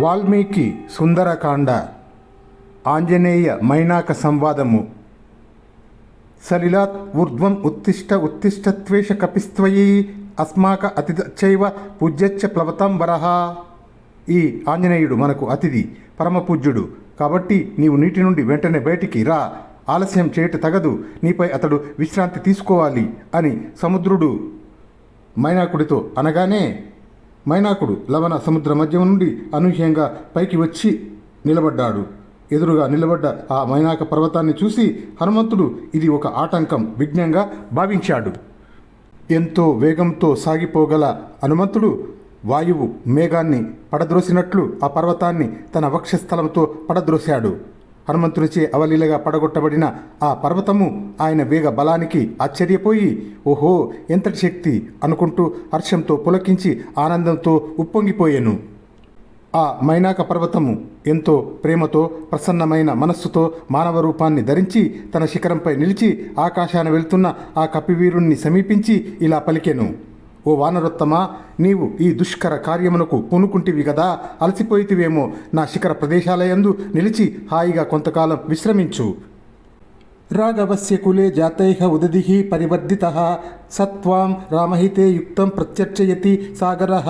వాల్మీకి సుందరకాండ ఆంజనేయ మైనాక సంవాదము. సలిలాత్ ఊర్ధ్వం ఉత్తిష్ట ఉత్తిష్టత్వేష కపిస్త్వయీ అస్మాక అతిథైవ పూజ్యచ్చ ప్లవతం వరహ ఈ ఆంజనేయుడు మనకు అతిథి పరమపూజ్యుడు. కాబట్టి నీవు నీటి నుండి వెంటనే బయటికి రా. ఆలస్యం చేయట తగదు. నీపై అతడు విశ్రాంతి తీసుకోవాలి అని సముద్రుడు మైనాకుడితో అనగానే మైనాకుడు లవణ సముద్ర మధ్యం నుండి అనూహ్యంగా పైకి వచ్చి నిలబడ్డాడు. ఎదురుగా నిలబడ్డ ఆ మైనాక పర్వతాన్ని చూసి హనుమంతుడు ఇది ఒక ఆటంకం విఘ్నంగా భావించాడు. ఎంతో వేగంతో సాగిపోగల హనుమంతుడు వాయువు మేఘాన్ని పడద్రోసినట్లు ఆ పర్వతాన్ని తన వక్షస్థలంతో పడద్రోశాడు. హనుమంతునిచే అవలీలగా పడగొట్టబడిన ఆ పర్వతము ఆయన వేగ బలానికి ఆశ్చర్యపోయి ఓహో ఎంతటి శక్తి అనుకుంటూ హర్షంతో పులకించి ఆనందంతో ఉప్పొంగిపోయెను. ఆ మైనాక పర్వతము ఎంతో ప్రేమతో ప్రసన్నమైన మనస్సుతో మానవ రూపాన్ని ధరించి తన శిఖరంపై నిలిచి ఆకాశాన వెళ్తున్న ఆ కపివీరుణ్ణి సమీపించి ఇలా పలికెను. ఓ వానరుత్తమా నీవు ఈ దుష్కర కార్యమునకు పూనుకుంటివి కదా అలసిపోయితివేమో. నా శిఖర ప్రదేశాలయందు నిలిచి హాయిగా కొంతకాలం విశ్రమించు. రాఘవస్య కులే జాతైహ ఉదదిహి పరివర్ధిత సత్వాం రామహితే యుక్తం ప్రత్యర్చయతి సాగర.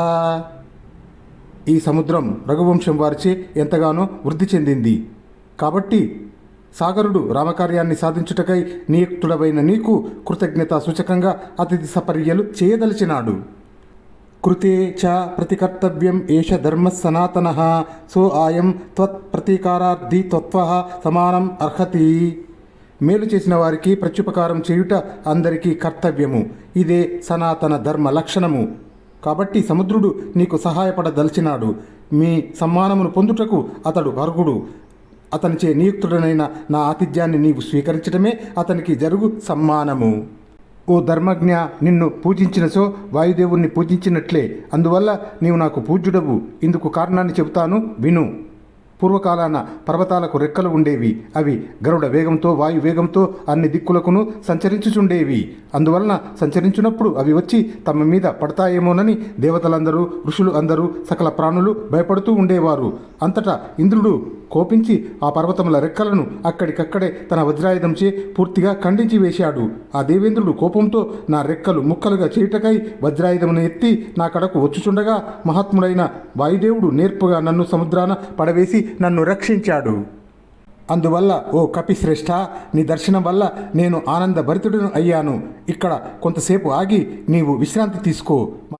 ఈ సముద్రం రఘువంశం వారిచే ఎంతగానో వృద్ధి చెందింది. కాబట్టి సాగరుడు రామకార్యాన్ని సాధించుటకై నియుక్తుడవైన నీకు కృతజ్ఞతా సూచకంగా అతిథి సపర్యలు చేయదలిచినాడు. కృతే చ ప్రతికర్తవ్యం ఏష ధర్మ సనాతన సో ఆయం త్వత్ ప్రతీకారార్థి త్వత్వ సమానం అర్హతి. మేలు చేసిన వారికి ప్రత్యుపకారం చేయుట అందరికీ కర్తవ్యము. ఇదే సనాతన ధర్మ లక్షణము. కాబట్టి సముద్రుడు నీకు సహాయపడదలిచినాడు. మీ సమ్మానమును పొందుటకు అతడు అర్హుడు. అతనిచే నియుక్తుడనైన నా ఆతిథ్యాన్ని నీవు స్వీకరించడమే అతనికి జరుగు సమ్మానము. ఓ ధర్మజ్ఞ నిన్ను పూజించినసో వాయుదేవుణ్ణి పూజించినట్లే. అందువల్ల నీవు నాకు పూజ్యుడవు. ఇందుకు కారణాన్ని చెబుతాను. విను. పూర్వకాలాన పర్వతాలకు రెక్కలు ఉండేవి. అవి గరుడ వేగంతో వాయు వేగంతో అన్ని దిక్కులకును సంచరించుచుండేవి. అందువలన సంచరించినప్పుడు అవి వచ్చి తమ మీద పడతాయేమోనని దేవతలందరూ ఋషులు అందరూ సకల ప్రాణులు భయపడుతూ ఉండేవారు. అంతటా ఇంద్రుడు కోపించి ఆ పర్వతముల రెక్కలను అక్కడికక్కడే తన వజ్రాయుధంచే పూర్తిగా ఖండించి వేశాడు. ఆ దేవేంద్రుడు కోపంతో నా రెక్కలు ముక్కలుగా చేయుటకై వజ్రాయుధమును ఎత్తి నా కడకు వచ్చుచుండగా మహాత్ముడైన వాయుదేవుడు నేర్పుగా నన్ను సముద్రాన పడవేసి నన్ను రక్షించాడు. అందువల్ల ఓ కపిశ్రేష్ఠ నీ దర్శనం వల్ల నేను ఆనందభరితుడను అయ్యాను. ఇక్కడ కొంతసేపు ఆగి నీవు విశ్రాంతి తీసుకో.